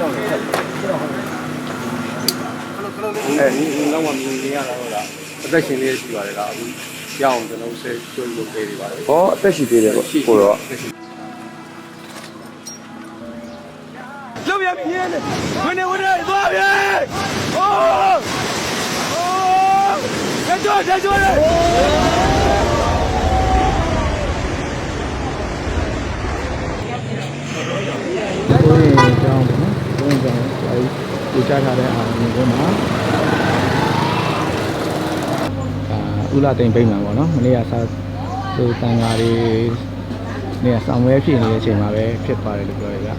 တော့လေအဲဒီနောက်မှမြင်နေရတာဟုတ်လားအသက်ရှင်လေးရှိပါတယ်လားအခုရအောင်ကျွန်တော်ဆဲကျွတ်လို့ပေးနေပါတယ်ဟောအသက်ရှိသေးတယ်ပေါ့ကိုတော့လောက်ရပြင်းနေဝင်နေဝင်နေသွားပြီဟောဟောကျော်ကျော်ကျော် ကိုရင်အကြောင်းအဲဒီကိုကြားထားတဲ့အာရုံကိုမှာအာဥလာတိန်ပြိမှန်ပေါ့နော်မနေ့ကစားသူတန်ဃာတွေနေရာဆောင်ဝဲဖြစ်နေတဲ့အချိန်မှာပဲဖြစ်သွားတယ်လို့ပြောရကြ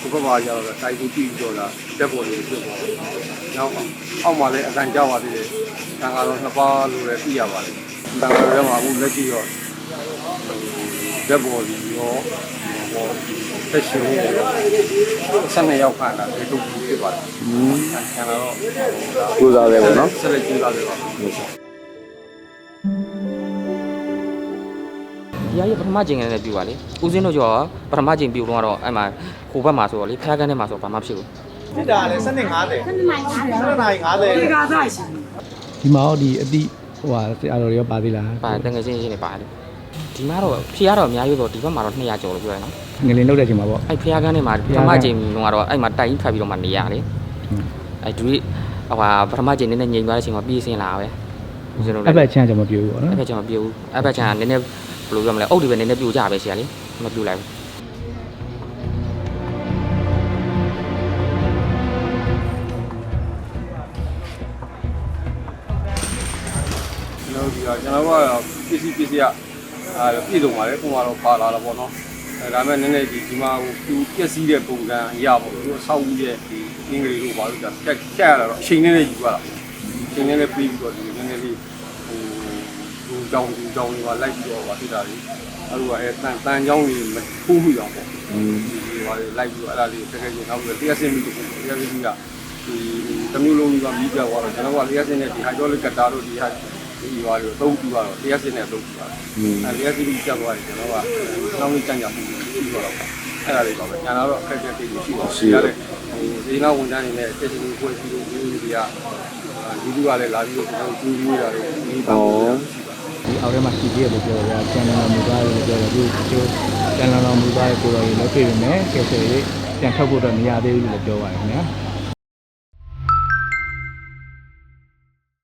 ဘုဘဘာရောက်တော့တိုက်ကူကြည့်ကြောလာတက်ပေါ်လေးဖြစ်သွားတယ်။နောက်အောက်မှာလည်းအကန်ကြောက်ပါသေးတယ်။တန်ကတော့နှစ်ပါးလို့လည်းသိရပါတယ်။တန်ကတော့ထဲမှာအခုလက်ရှိတော့တက်ပေါ်လေးရောဟော တက်ရှင်လေးဆက်နေရောက်ခါတာဒီလိုဖြစ်ပါတယ်။อืมဆန်တော့ကိုးစားတယ်ပေါ့နော်ဆက်လက်ကြည့်ပါလေပါဒီအရေးပထမချိန်ကလည်းပြူပါလေဦးစင်းတို့ကျော်ပထမချိန်ပြူတော့ကတော့အဲ့မှာဟိုဘက်မှာဆိုတော့လေဖျားကန်းထဲမှာဆိုတော့ဘာမှဖြစ်ဘူးဖြစ်တာလေ7:50 7:50 7:50ဒီမှာတော့ဒီအတိဟိုဟာဆရာတော်တွေရောပါသေးလားပါတငယ်ချင်းချင်းနေပါတယ် ဒီမှာတော့ဖျားတော့အများကြီးတော့ဒီဘက်မှာတော့200ကျော်လို့ပြောရနော်ငလင်လောက်တဲ့အချိန်မှာပေါ့ အဲ့ဖျားကန်းထဲမှာပထမချိန်ကတော့အဲ့မှာတိုင်ထွက်ပြီးတော့မှနေရလေအဲ့ဒူဟိုဟာပထမချိန်နည်းနည်းငြိမ်သွားတဲ့အချိန်မှာပြေးစင်းလာပဲဦးစင်းတို့အဲ့ဘက်ချမ်းကြမပြေဘူးပေါ့နော်အဲ့ဘက်ချိန်မှာပြေးဘူးအဲ့ဘက်ချိန်ကနည်းနည်းဘယ်လိုပြောမလဲအုတ်တွေပဲနည်းနည်းပြိုကြပဲဆရာလေမပြိုလိုက်ဘူးကျွန်တော်ဒီကကျွန်တော်ကပစ္စည်းပစ္စည်းက အာပြည်စုံပါလေပုံမှန်တော့ပါလာတော့ပေါ့နော်အဲဒါမဲ့နည်းနည်းဒီဒီမှာဟိုသူပြက်စီးတဲ့ပုံစံအရာပေါ့သူဆောက်ဦးတဲ့ဒီအင်္ဂလိပ်လိုပါလို့ကြာကက်ကက်ရတာတော့အချိန်နဲ့လည်းယူရတာအချိန်နဲ့လည်းပြီးပြီးတော့ဒီနည်းနည်းလေးဟိုသူကြောင်သူကြောင်တွေပါလိုက်ပြီးတော့ပါဖြစ်တာလေအဲ့လိုကအဲတန်တန်ကြောင်းလေးမထိုးမိအောင်ပေါ့ဒီဟာလေးလိုက်ပြီးတော့အဲ့ဒါလေးတကယ်ကြီးနောက်ပြီးတရားစင်ပြီးတော့တရားစင်ပြီးကဒီတမျိုးလုံးကမိပြောက်သွားတော့ကျွန်တော်ကတရားစင်နဲ့ဒီဟိုက်ဒရိုလစ်ကတ်တာတို့ဒီဟာ ဒီဟာတွေသုံးပြီးတော့တရားစင်နဲ့သုံးပြီးတော့အဲတရားစင်ပြီးကြောက်သွားတယ်ကျွန်တော်ကနောက်နေ့ကြံ့ကြံ့မှုရှိတော့တော့အဲ့ဒါလေးပါပဲညာတော့အခက်အခဲတွေရှိတော့ရှိရတယ်ဟိုဒီနောက်ဝန်ထမ်းတွေနဲ့တက်ရှင်ကိုဖွဲ့စည်းလို့ဒီလူတွေကဒီလူကလည်းလာပြီးတော့ကျွန်တော်ကျူးပြီးတာတွေဒီပါရှိပါဒီအောက်ထဲမှာရှိသေးတယ်လို့ပြောရတာကျန်တော်မူသားတယ်လို့ပြောတယ်ဒီကျိုးကျန်တော်မူသားရဲ့ကိုယ်တော်ကြီးလည်းပြည့်ပြီမယ်ကဲဆိုရင်ပြန်ထုတ်ဖို့တော့မရသေးဘူးလို့ပြောပါတယ်ခင်ဗျာ